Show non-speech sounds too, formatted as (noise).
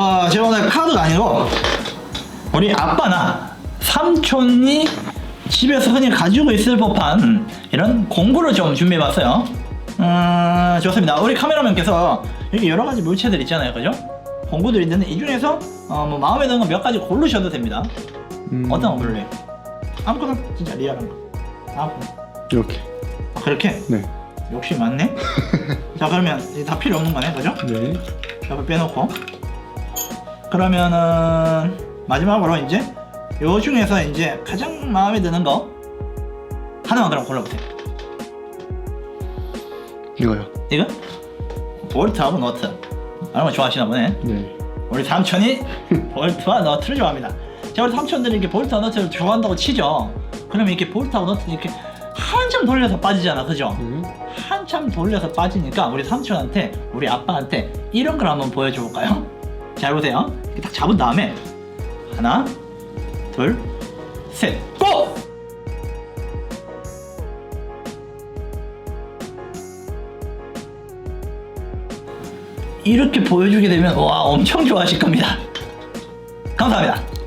어, 제가 오늘 카드가 아니고 우리 아빠나 삼촌이 집에서 흔히 가지고 있을 법한 이런 공구를 좀 준비해봤어요. 음, 좋습니다. 우리 카메라맨께서 여기 여러 가지 물체들 있잖아요, 그죠? 공구들이 있는데 이 중에서 어, 뭐 마음에 드는 거 몇 가지 고르셔도 됩니다. 음, 어떤 거 고를래요? 아무거나 진짜 리얼한 거. 아무거나. 이렇게. 아, 그렇게? 네. 욕심 많네. (laughs) 자 그러면 이제 다 필요 없는 거네, 그죠? 네. 옆에 빼놓고 그러면은 마지막으로 이제 요 중에서 이제 가장 마음에 드는 거 하나만 그럼 골라보세요. 이거요. 이거 볼트하고 너트. 이런 거 좋아하시나 보네. 네. 우리 삼촌이 볼트와 너트를 좋아합니다. 자 우리 삼촌들이 이렇게 볼트와 너트를 좋아한다고 치죠. 그러면 이렇게 볼트하고 너트 이렇게 한참 돌려서 빠지잖아, 그죠? 네. 한참 돌려서 빠지니까 우리 삼촌한테 우리 아빠한테 이런 걸 한번 보여줘 볼까요? 잘 보세요. 이렇게 딱 잡은 다음에 하나, 둘, 셋, 고! 이렇게 보여주게 되면 와 엄청 좋아하실 겁니다. 감사합니다.